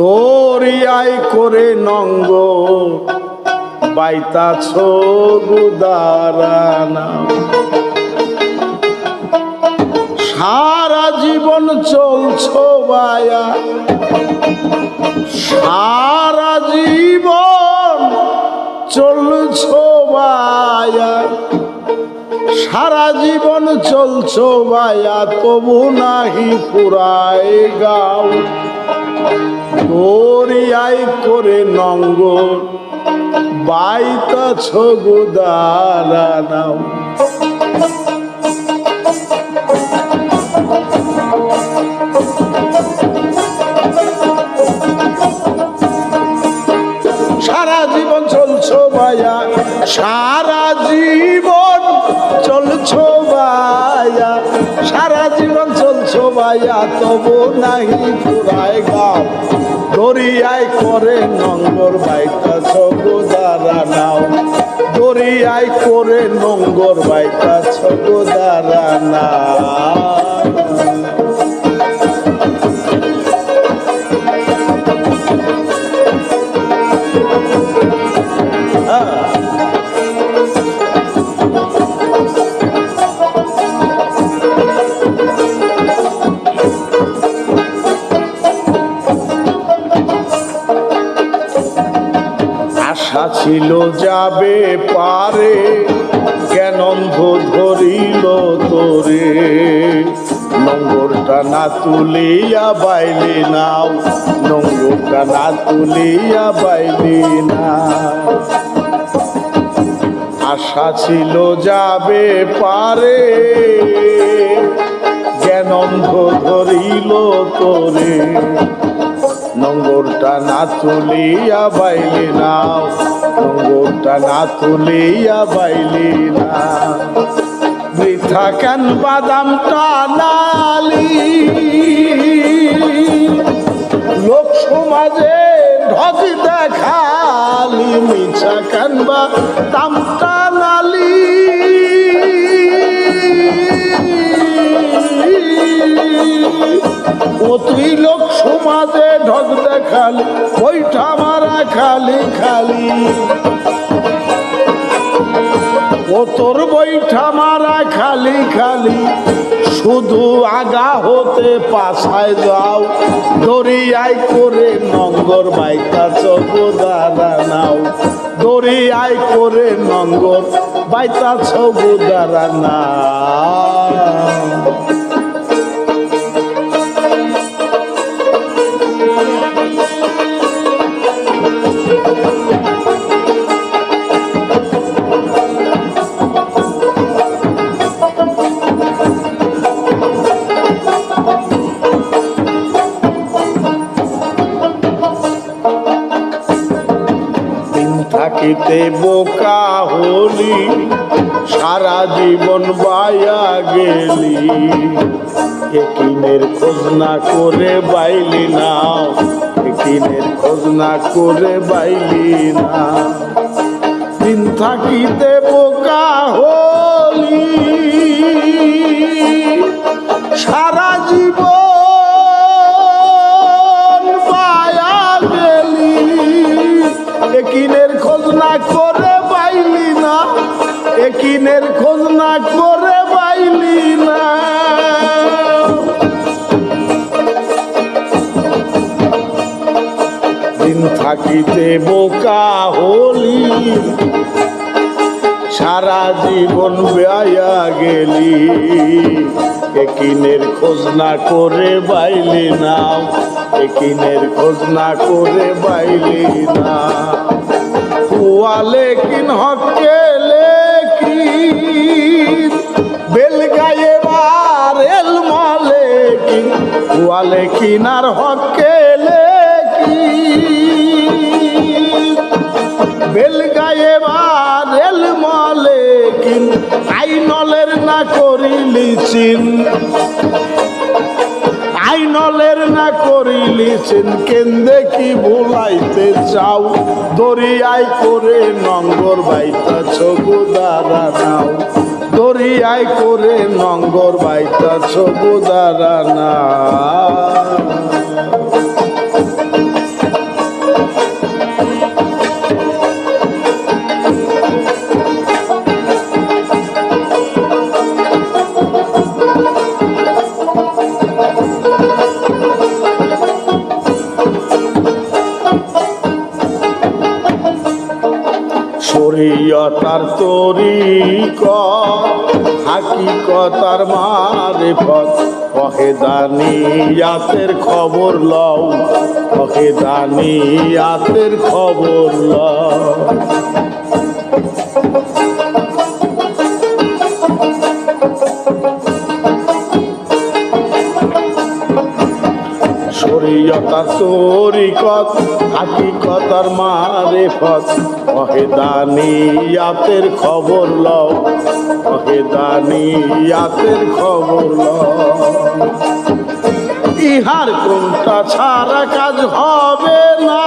দরিয়ায় করে নঙ্গ বাইতাছ গুদারানা সারা জীবন চলছ বায়া সারা জীবন চলছ বায়া সারা জীবন চলছ বায়া তবু নাহি পুরায় গাও। দরিয়ায় করে নঙ্গ বাইতা ছগুদারা নাও। পুরায় গাও দরিয়ায় করে নঙ্গর বাইটা সবুদারা নাও। দরিয়ায় করে নঙ্গর বাইটা সবুদারা নাও। ছিল যাবে পারে জ্ঞানন্ধ ধরিল তোরে। নঙ্গরটা না তুলিয়া বাইলি নাও, নঙ্গরটা না তুলিয়া বাইলি না আশা ছিল যাবে পারে জ্ঞানন্ধ ধরিল তোরে। নঙ্গরটা না তুলিয়া বাইলি নাও নঙ্গরটা না তুলিয়া বাইলি না বৃথা কেন বাদামটা নালি লোক সমাজে ঢক দেখালি, মিছা কেন বা দামটা ঢক দেখালি ওইটা মারা খালি খালি। ও তোর বৈঠা মারা খালি খালি। শুধু আগা হতে পাশায় যাও, দরিয়ায় করে নঙ্গর বাইকা চগুদারা নাও। দরিয়ায় করে নঙ্গর বাইতা চগুদারা নাও। থাকিতে বোকা হলি, সারা জীবন বায়া গেলি। একিনের খোঁজ না করে বাইলি না, একিনের খোঁজ না করে বাইলি না। দিন থাকিতে বোকা হলি থাকিতে বোকা হলি, সারা জীবন বেয়া গেলি। একিনের খোঁজ না করে বাইলি না একিনের খোঁজ না করে বাইলি না। কুয়ালে কিন হকে লেকিন বেল গায়ে বার এল মলে কিন কুয়ালে কিনার হকে বেল গায়ে বার এল মলে কিন আইনলের না করিলি চিন। আইনলের না করিলি চিন কেন্দে কি ভুলাইতে চাও? দরিয়ায় করে নঙ্গর বাইতা ছগুদারা নাও। দরিয়ায় করে নঙ্গর বাইতা ছগুদারা না শরীয়তার তরিক হাকিকতার মারে পথ অহেদানিয়াতের খবর লও অহেদানিয়াতের খবর লও। শরীয়তার তরিকত হাকিকতার মারেফত অহেদানিয়াতের খবর লও অহেদানিয়াতের খবর লও। ইহার কোনটা ছাড়া কাজ হবে না।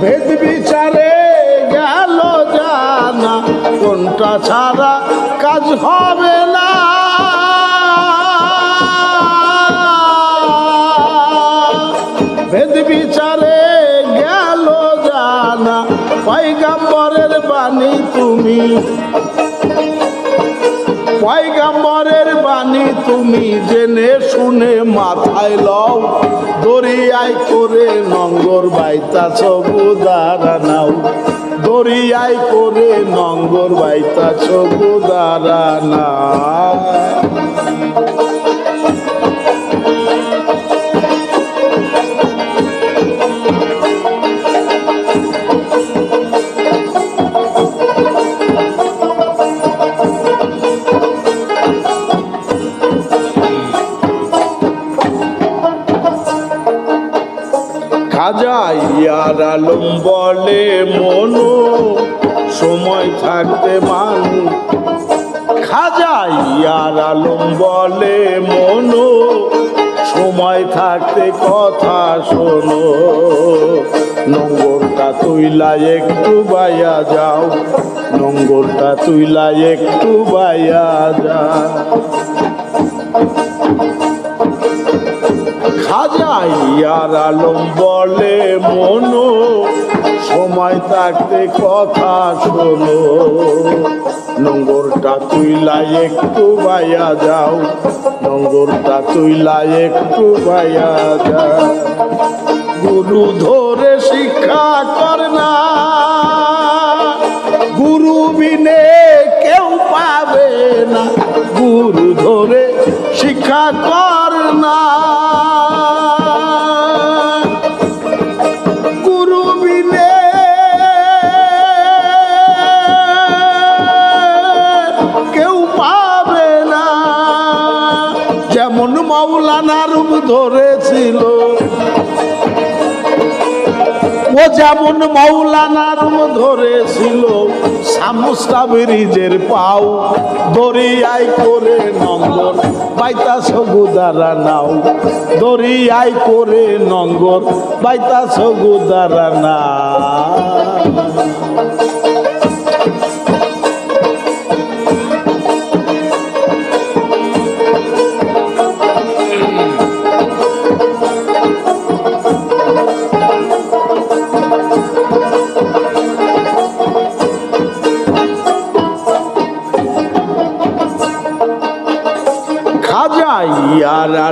ভেদ বিচারে গেল জানা, কোনটা ছাড়া কাজ হবে বাণী তুমি। পয়গাম্বরের বাণী তুমি জেনে শুনে মাথায় লও। দরিয়ায় করে নঙ্গর বাইতাছ বুদারা নাও। দরিয়ায় করে নঙ্গর বাইতা বুদারা না খাজা ইয়ার আলম বলে, মনু, সময় থাকতে মানু খাজা ইয়ার আলম বলে, মনু, সময় থাকতে কথা শোনো। নোংরটা তুইলা একটু বাইয়া যাও নোংরটা তুইলা একটু বাইয়া যাও। খাজা ইয়ার আলম বলে মনো, সময় থাকতে কথা শোনো। নোংরটা তুইলা একটু বাইয়া যাও নোংরটা তুইলা একটু বাইয়া যাও। গুরু ধরে শিক্ষা কর না, গুরু বিনে কেউ পাবে না। গুরু ধরে শিক্ষা কর না। মৌলানা রূপ ধরেছিল। ও যেমন মৌলানার ধরেছিল সামুসা ব্রিজের পাও দরিয়ায় করে নঙ্গর বাইতা সগুদারা নাও, দরিয়ায় করে নঙ্গর বাইতা সগুদারা না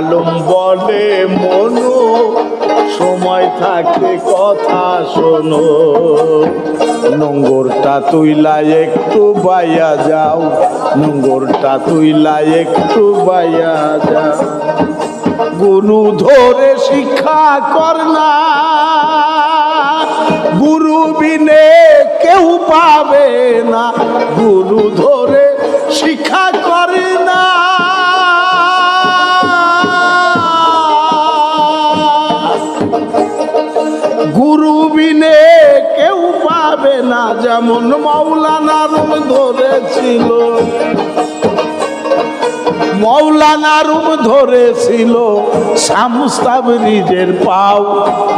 আলম বলে, মনো, সময় থাকতে কথা শোনো। নোংরটা তুইলা একটু বাইয়া যাও নোংরটা তুইলা একটু বাইয়া যাও। গুরু ধরে শিক্ষা কর না, গুরু বিনে কেউ পাবে না। গুরু ধরে শিক্ষা মৌলানার ধরেছিল। মৌলানা রুম ধরেছিল। সামুস্তাবরিজের পাও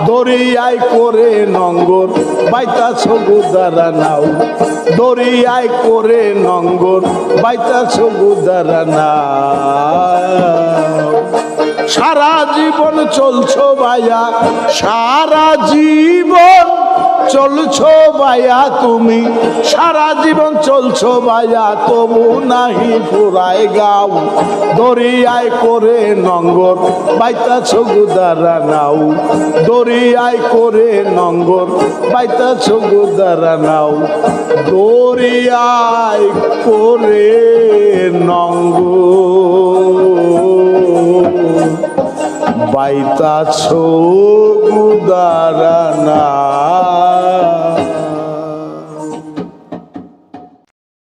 দরিয়ায় করে নঙ্গর, বাইতা সগুদারা নাও। দরিয়ায় করে নঙ্গর, বাইতা সগুদারা নাও। সারা জীবন চলছো ভাইয়া, সারা জীবন চলছো ভাইয়া তুমি? সারা জীবন চলছো ভাইয়া, তবু নাহি ফুরায় গাও। দরিয়ায় করে নঙ্গর, বাইতাছ গুদারা নাও। দরিয়ায় করে নঙ্গর, বাইতাছ গুদারা নাও। দরিয়ায় করে নঙ্গর। বাইতা ছো গুদারানা